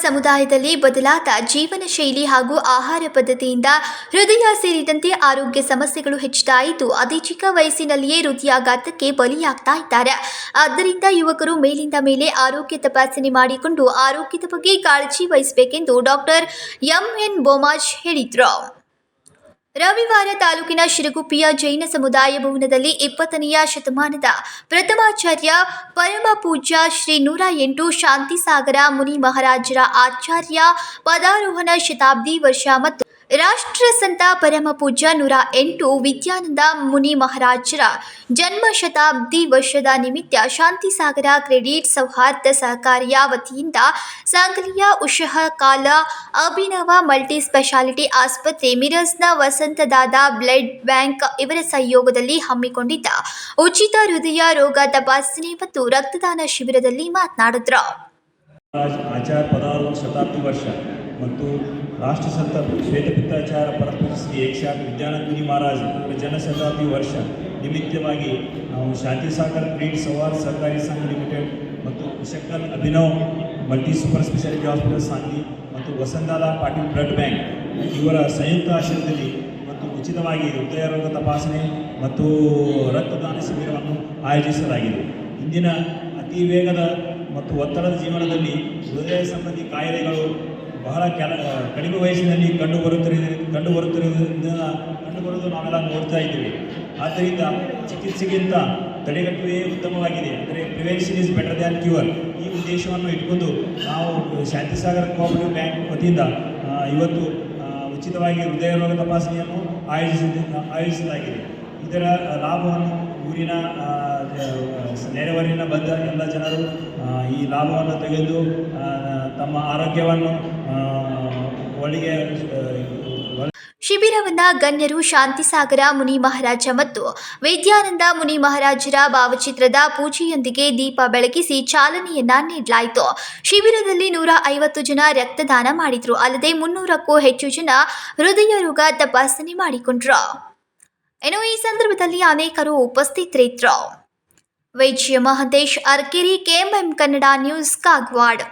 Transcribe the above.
ಸಮುದಾಯದಲ್ಲಿ ಬದಲಾದ ಜೀವನ ಶೈಲಿ ಹಾಗೂ ಆಹಾರ ಪದ್ಧತಿಯಿಂದ ಹೃದಯ ಸೇರಿದಂತೆ ಆರೋಗ್ಯ ಸಮಸ್ಯೆಗಳು ಹೆಚ್ಚುತ್ತಾ ಇದ್ದು ಅತಿ ಚಿಕ್ಕ ವಯಸ್ಸಿನಲ್ಲಿಯೇ ಹೃದಯಾಘಾತಕ್ಕೆ ಬಲಿಯಾಗ್ತಾ ಇದ್ದಾರೆ. ಆದ್ದರಿಂದ ಯುವಕರು ಮೇಲಿಂದ ಮೇಲೆ ಆರೋಗ್ಯ ತಪಾಸಣೆ ಮಾಡಿಕೊಂಡು ಆರೋಗ್ಯದ ಬಗ್ಗೆ ಕಾಳಜಿ ವಹಿಸಬೇಕೆಂದು ಡಾಕ್ಟರ್ ಎಂ ಎನ್ ಬೋಮಾಜ್ ಹೇಳಿದರು. ರವಿವಾರ ತಾಲೂಕಿನ ಶಿರಗುಪ್ಪಿಯ ಜೈನ ಸಮುದಾಯ ಭವನದಲ್ಲಿ ಇಪ್ಪತ್ತನೆಯ ಶತಮಾನದ ಪ್ರಥಮಾಚಾರ್ಯ ಪರಮ ಪೂಜ್ಯ ಶ್ರೀ ನೂರ ಎಂಟು ಶಾಂತಿಸಾಗರ ಮುನಿ ಮಹಾರಾಜರ ಆಚಾರ್ಯ ಪದಾರೋಹಣ ಶತಾಬ್ದಿ ವರ್ಷ ಮತ್ತು ರಾಷ್ಟ್ರ ಸಂತ ಪರಮ ಪೂಜ್ಯ ನೂರ ಎಂಟು ವಿದ್ಯಾನಂದ ಮುನಿ ಮಹಾರಾಜರ ಜನ್ಮ ಶತಾಬ್ದಿ ವರ್ಷದ ನಿಮಿತ್ತ ಶಾಂತಿ ಸಾಗರ ಕ್ರೆಡಿಟ್ ಸೌಹಾರ್ದ ಸಹಕಾರಿಯ ವತಿಯಿಂದ ಉಷಃ ಕಾಲ ಅಭಿನವ ಮಲ್ಟಿ ಸ್ಪೆಷಾಲಿಟಿ ಆಸ್ಪತ್ರೆ ಮಿರಜ್ನ ವಸಂತದಾದ ಬ್ಲಡ್ ಬ್ಯಾಂಕ್ ಇವರ ಸಹಯೋಗದಲ್ಲಿ ಹಮ್ಮಿಕೊಂಡಿದ್ದ ಉಚಿತ ಹೃದಯ ರೋಗ ತಪಾಸಣೆ ಮತ್ತು ರಕ್ತದಾನ ಶಿಬಿರದಲ್ಲಿ ಮಾತನಾಡಿದ್ರು. ರಾಷ್ಟ್ರಸಂತ ಶ್ವೇತಪಿತ್ತಾಚಾರ ಪರಪುರ ಶ್ರೀ ಏಕ್ಷಾಟ್ ವಿದ್ಯಾನಂದಿನಿ ಮಹಾರಾಜ್ ಜನ ಶತಾಬ್ದಿ ವರ್ಷ. ನಿಮಿತ್ತವಾಗಿ ನಾವು ಶಾಂತಿಸಾಗರ್ ಕ್ರೀಡ್ ಸವಾರ್ ಸಹಕಾರಿ ಸಂಘ ಲಿಮಿಟೆಡ್ ಮತ್ತು ಉಷಕ್ಕಲ್ Abhinav multi super speciality hospital ಸಾಂಗಿ ಮತ್ತು ವಸಂತಾಲ ಪಾಟೀಲ್ ಬ್ಲಡ್ ಬ್ಯಾಂಕ್ ಇವರ ಸಂಯುಕ್ತ ಆಶ್ರಯದಲ್ಲಿ ಮತ್ತು ಉಚಿತವಾಗಿ ಹೃದಯ ರೋಗ ತಪಾಸಣೆ ಮತ್ತು ರಕ್ತದಾನ ಶಿಬಿರವನ್ನು ಆಯೋಜಿಸಲಾಗಿದೆ. ಇಂದಿನ ಅತಿ ವೇಗದ ಮತ್ತು ಒತ್ತಡದ ಜೀವನದಲ್ಲಿ ಹೃದಯ ಸಂಬಂಧಿ ಕಾಯಿಲೆಗಳು ಬಹಳ ಕೆಲ ಕಡಿಮೆ ವಯಸ್ಸಿನಲ್ಲಿ ಕಂಡು ಬರುತ್ತಿರುವುದು ಕಂಡು ಬರುತ್ತಿರುವುದರಿಂದ ಕಂಡುಬರುವುದು ನಾವೆಲ್ಲ ನೋಡ್ತಾ ಇದ್ದೀವಿ. ಆದ್ದರಿಂದ ಚಿಕಿತ್ಸೆಗಿಂತ ತಡೆಗಟ್ಟುವೇ ಉತ್ತಮವಾಗಿದೆ. ಅಂದರೆ prevention is better than cure ಈ ಉದ್ದೇಶವನ್ನು ಇಟ್ಕೊಂಡು ನಾವು ಶಾಂತಿಸಾಗರ ಕೋಆಪರೇಟಿವ್ ಬ್ಯಾಂಕ್ ವತಿಯಿಂದ ಇವತ್ತು ಉಚಿತವಾಗಿ ಹೃದಯ ರೋಗ ತಪಾಸಣೆಯನ್ನು ಆಯೋಜಿಸಿದ ಆಯೋಜಿಸಲಾಗಿದೆ. ಇದರ ಲಾಭವನ್ನು ಊರಿನ ನೆರೆಹೊರೆಯಿಂದ ಬಂದ ಎಲ್ಲ ಜನರು ಈ ಲಾಭವನ್ನು ತೆಗೆದು ತಮ್ಮ ಆರೋಗ್ಯವನ್ನು ಒಳಿಗೆ ಶಿಬಿರವನ್ನು ಗಣ್ಯರು ಶಾಂತಿಸಾಗರ ಮುನಿ ಮಹಾರಾಜ ಮತ್ತು ವಿದ್ಯಾನಂದ ಮುನಿ ಮಹಾರಾಜರ ಭಾವಚಿತ್ರದ ಪೂಜೆಯೊಂದಿಗೆ ದೀಪ ಬೆಳಗಿಸಿ ಚಾಲನೆಯನ್ನ ನೀಡಲಾಯಿತು. ಶಿಬಿರದಲ್ಲಿ ನೂರ ಐವತ್ತು ಜನ ರಕ್ತದಾನ ಮಾಡಿದ್ರು. ಅಲ್ಲದೆ ಮುನ್ನೂರಕ್ಕೂ ಹೆಚ್ಚು ಜನ ಹೃದಯ ರೋಗ ತಪಾಸಣೆ ಮಾಡಿಕೊಂಡ್ರು. ಇನ್ನು ಈ ಸಂದರ್ಭದಲ್ಲಿ ಅನೇಕರು ಉಪಸ್ಥಿತರಿದ್ದರು. ವೈದ್ಯ ಮಹಂತೇಶ್ ಅರ್ಕೆರಿ ಕೆಎಂಎಂ ಕನ್ನಡ ನ್ಯೂಸ್ ಕಾಗವಾಡ್